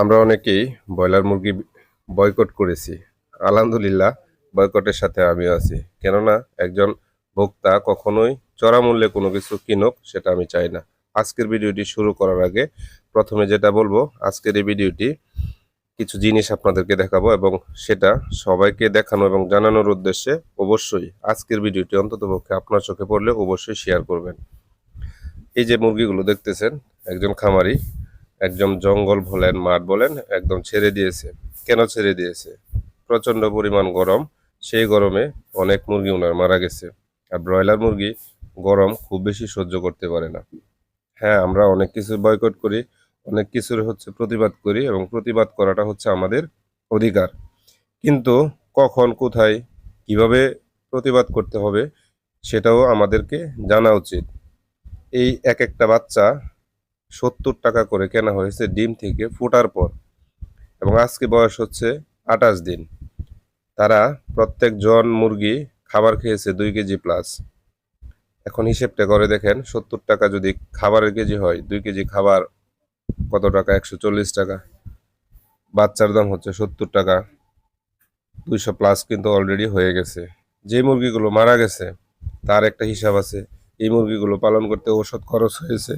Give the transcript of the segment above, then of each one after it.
আমরা অনেকেই ব্রয়লার মুরগি বয়কট করেছি। আলহামদুলিল্লাহ, বয়কটের সাথে আমিও আছি। কেননা একজন ভোক্তা কখনোই চড়া মূল্যে কোনো কিছু কিনুক, সেটা আমি চাই না। আজকের ভিডিওটি শুরু করার আগে প্রথমে যেটা বলব, আজকের এই ভিডিওটি কিছু জিনিস আপনাদেরকে দেখাবো এবং সেটা সবাইকে দেখানো এবং জানানোর উদ্দেশ্যে অবশ্যই আজকের ভিডিওটি অন্ততপক্ষে আপনার চোখে পড়লে অবশ্যই শেয়ার করবেন। এই যে মুরগিগুলো দেখতেছেন, একজন খামারি একদম জঙ্গল বলেন মাঠ বলেন, একদম ছেড়ে দিয়েছে। কেন ছেড়ে দিয়েছে? প্রচণ্ড পরিমাণ গরম। সেই গরমে অনেক মুরগি ওনার মারা গেছে। আর ব্রয়লার মুরগি গরম খুব বেশি সহ্য করতে পারে না। হ্যাঁ আমরা অনেক কিছু বয়কট করি, অনেক কিছুর হচ্ছে প্রতিবাদ করি এবং প্রতিবাদ করাটা হচ্ছে আমাদের অধিকার। কিন্তু কখন, কোথায়, কীভাবে প্রতিবাদ করতে হবে সেটাও আমাদেরকে জানা উচিত। এই এক একটা বাচ্চা সত্তর টাকা করে কেনা হয়েছে ডিম থেকে ফোটার পর। এবং আজকে বয়স হচ্ছে আঠাশ দিন। তারা প্রত্যেক জন মুরগি খাবার খেয়েছে দুই কেজি প্লাস এখন হিসেবটা করে দেখেন, সত্তর টাকা যদি খাবারের কেজি হয়, দুই কেজি খাবার কত টাকা? একশো চল্লিশ টাকা। বাচ্চার দাম হচ্ছে সত্তর টাকা। দুইশো প্লাস কিন্তু অলরেডি হয়ে গেছে। যে মুরগিগুলো মারা গেছে, তার একটা হিসাব আছে, এই মুরগিগুলো পালন করতে ওষুধ খরচ হয়েছে।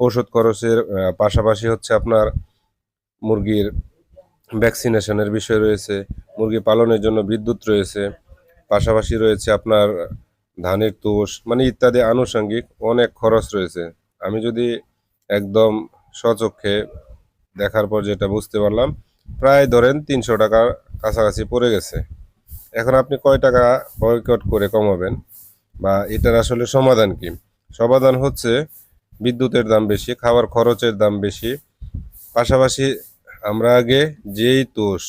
ঔষধ খরচের পাশাপাশি হচ্ছে আপনার মুরগির ভ্যাকসিনেশনের বিষয় রয়েছে, মুরগি পালনের জন্য বিদ্যুৎ রয়েছে, পাশাপাশি রয়েছে আপনার ধানের তোষ মানে ইত্যাদি আনুষঙ্গিক অনেক খরচ রয়েছে। আমি যদি একদম সচক্ষে দেখার পর যেটা বুঝতে পারলাম, প্রায় ধরেন তিনশো টাকার কাছাকাছি পড়ে গেছে। এখন আপনি কয় টাকা বয়কট করে কমাবেন? বা এটার আসলে সমাধান কি? সমাধান হচ্ছে বিদ্যুতের দাম বেশি, খাবার খরচের দাম বেশি। পাশাপাশি আমরা আগে যেই তোষ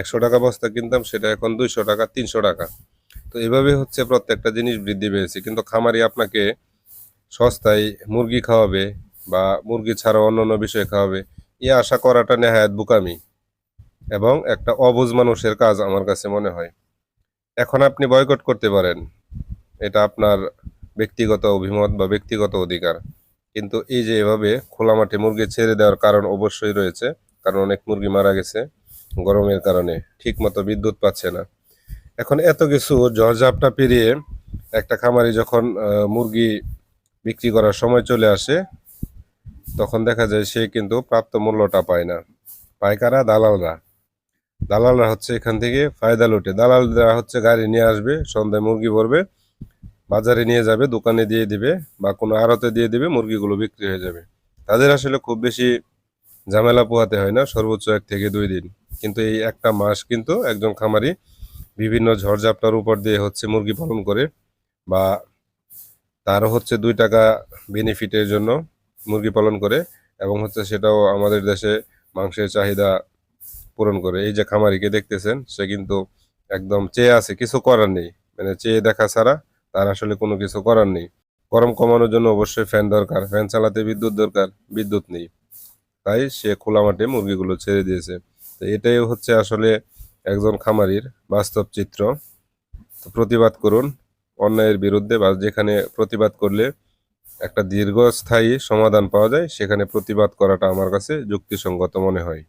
একশো টাকা বস্তা কিনতাম, সেটা এখন দুইশো টাকা, তিনশো টাকা। তো এভাবে হচ্ছে প্রত্যেকটা জিনিস বৃদ্ধি পেয়েছে। কিন্তু খামারি আপনাকে সস্তায় মুরগি খাওয়াবে বা মুরগি ছাড়াও অন্য বিষয় খাওয়াবে এ আশা করাটা নেহায়াত বুকামি এবং একটা অবুঝ মানুষের কাজ আমার কাছে মনে হয়। এখন আপনি বয়কট করতে পারেন, এটা আপনার ব্যক্তিগত অভিমত বা ব্যক্তিগত অধিকার। কিন্তু এই যে এভাবে খোলা মাঠে মুরগি ছেড়ে দেওয়ার কারণ অবশ্যই রয়েছে, কারণ অনেক মুরগি মারা গেছে গরমের কারণে ঠিক মতো বিদ্যুৎ পাচ্ছে না। এখন এত কিছু ঝড়ঝাপটা পেরিয়ে একটা খামারি যখন মুরগি বিক্রি করার সময় চলে আসে, তখন দেখা যায় সে কিন্তু প্রাপ্ত মূল্যটা পায় না। পাইকারা দালালরা। দালালরা হচ্ছে এখান থেকে ফায়দা লুটে। দালালরা হচ্ছে গাড়ি নিয়ে আসবে, সন্ধ্যায় মুরগি ভরবে বাজারে নিয়ে যাবে, দোকানে দিয়ে দিবে বা কোনো আড়তে দিয়ে দিবে, মুরগিগুলো বিক্রি হয়ে যাবে। তাদের আসলে খুব বেশি ঝামেলা পোহাতে হয় না, সর্বোচ্চ এক থেকে দুই দিন। কিন্তু এই একটা মাস কিন্তু একজন খামারি বিভিন্ন ঝড়ঝাপটার উপর দিয়ে হচ্ছে মুরগি পালন করে বা তারও হচ্ছে দুই টাকা বেনিফিটের জন্য মুরগি পালন করে এবং হচ্ছে সেটাও আমাদের দেশে মাংসের চাহিদা পূরণ করে। এই যে খামারিকে দেখতেছেন, সে কিন্তু একদম চেয়ে আছে, কিছু করার নেই। মানে চেয়ে দেখা ছাড়া তার আসলে কোনো কিছু করার নেই। গরম কমানোর জন্য অবশ্যই ফ্যান দরকার, ফ্যান চালাতে বিদ্যুৎ দরকার, বিদ্যুৎ নেই। তাই সে খোলা মাঠে মুরগিগুলো ছেড়ে দিয়েছে। তো এটাই হচ্ছে আসলে একজন খামারির বাস্তব চিত্র। তো প্রতিবাদ করুন, অন্যায়ের বিরুদ্ধে বা যেখানে প্রতিবাদ করলে একটা দীর্ঘস্থায়ী সমাধান পাওয়া যায়, সেখানে প্রতিবাদ করাটা আমার কাছে যুক্তিসঙ্গত মনে হয়।